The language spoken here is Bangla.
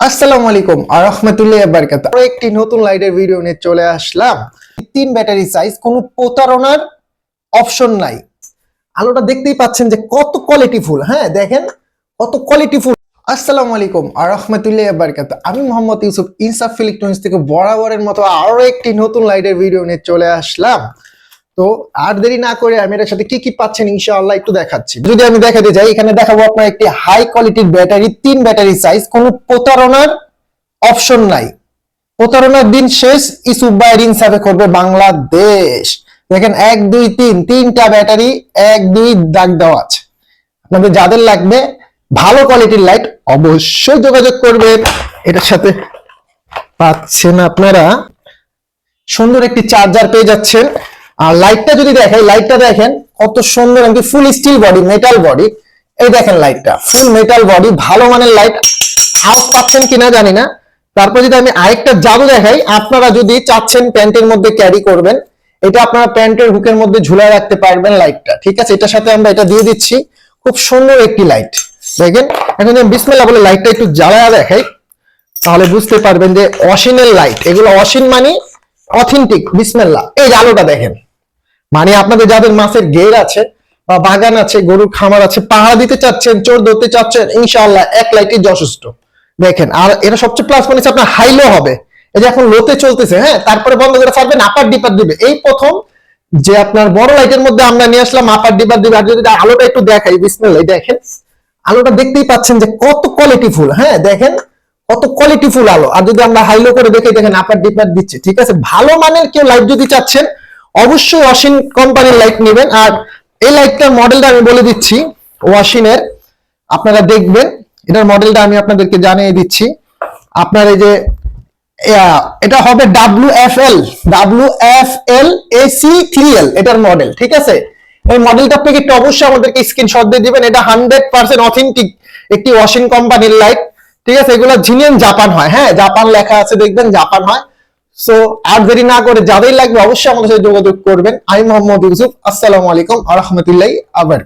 আসসালামু আলাইকুম আর রহমতুল্লাহ বারকাত। আরও একটি নতুন লাইটের ভিডিও নিয়ে চলে আসলাম। তিন ব্যাটারি সাইজ কোনো প্রতারণার অপশন নাই। আলোটা দেখতেই পাচ্ছেন যে কত কোয়ালিটিফুল হ্যাঁ দেখেন, কত কোয়ালিটিফুল আসসালামু আলাইকুম আর রহমতুল্লাহ বারকাত। আমি মোহাম্মদ ইউসুফ, ইনসাফ ইলেকট্রনিক্স থেকে বরাবরের মতো আরও একটি নতুন লাইটের ভিডিও নিয়ে চলে আসলাম। তো আর দেরি না করে আমি এর সাথে কি কি পাচ্ছেন ইনশাআল্লাহ একটু দেখাচ্ছি। যদি আমি দেখাতে যাই, এখানে দেখাবো আপনার একটি হাই কোয়ালিটির ব্যাটারি তিন ব্যাটারি সাইজ কোনো প্রতারণার অপশন নাই। প্রতারণার দিন শেষ, ইসুফ ভাইয়ের ইনসাফে করবে বাংলাদেশ। দেখেন, এক, দুই, তিন, তিনটা ব্যাটারি এক, দুই, দাগ দেওয়া আছে। আপনাদের যাদের লাগবে ভালো কোয়ালিটির লাইট অবশ্যই যোগাযোগ করবেন। এটার সাথে পাচ্ছেন আপনারা। সুন্দর একটি চার্জার পেয়ে যাচ্ছেন। আর লাইটটা যদি দেখেন লাইটটা দেখেন, কত সুন্দর এমনি full steel body metal body এই দেখেন লাইটটা ফুল মেটাল বডি ভালো মানের লাইট আউট পাচ্ছেন কিনা জানি না। তারপর যদি আমি আরেকটা জাদু দেখাই, আপনারা যদি চাচ্ছেন প্যান্টের মধ্যে ক্যারি করবেন, এটা আপনারা প্যান্টের হুকের মধ্যে ঝুলায় রাখতে পারবেন লাইটটা ঠিক আছে? এটার সাথে আমরা এটা দিয়ে দিচ্ছি। খুব সুন্দর একটি লাইট দেখেন? এখন যদি বিসমেল্লা বলে লাইটটা একটু জ্বালায়া দেখাই, তাহলে বুঝতে পারবেন যে অসিনের লাইট এগুলো অসিন মানে অথেন্টিক বিসমেল্লা এই আলোটা দেখেন। মানে আপনাদের যাদের মাছের গের আছে বা বাগান আছে, গরুর খামার আছে পাহাড় দিতে চাচ্ছেন, চোর ধরতে চাচ্ছেন, ইনশাআল্লাহ এক লাইটই যথেষ্ট দেখেন, আর এটা সবচেয়ে প্লাস পয়েন্ট আপনার হাইলো হবে। এই যে এখন লোতে চলতেছে হ্যাঁ তারপরে বন্ধ করে ছাড়বেন আপার ডিপার দিবে। এই প্রথম যে আপনার বড় লাইটের মধ্যে আমরা নিয়ে আসলাম আপার ডিপার দিবে। আর যদি আলোটা একটু দেখাই বিসমেল্লা দেখেন, আলোটা দেখতেই পাচ্ছেন যে কত কোয়ালিটি ফুল হ্যাঁ দেখেন, কত কোয়ালিটি ফুল আলো। আর যদি আমরা হাইলো করে দেখে দেখেন আপার ডিপার দিচ্ছে, ঠিক আছে? ভালো মানের কেউ লাইট যদি চাচ্ছেন অবশ্যই অসিন কোম্পানির লাইট নেবেন। আর এই লাইটটার মডেলটা আমি বলে দিচ্ছি। ওয়াশিনের আপনারা দেখবেন, এটার মডেলটা আমি আপনাদেরকে জানিয়ে দিচ্ছি। আপনার এই যে এটা হবে W F L W F L AC three L এটার মডেল ঠিক আছে? এই মডেলটা আপনাকে একটু অবশ্যই আমাদেরকে স্ক্রিনশট দিয়ে দিবেন। এটা হান্ড্রেড পার্সেন্ট অথেন্টিক একটি ওয়াশিং কোম্পানির লাইট ঠিক আছে? এগুলো জিনিয়ান জাপান হয় হ্যাঁ? জাপান লেখা আছে, দেখবেন জাপান হয়। সো আর দেরি না করে যাদের লাগবে অবশ্যই আমাদের সাথে যোগাযোগ করবেন। আমি মোহাম্মদ ইউসুফ, আসসালামু আলাইকুম আ আবার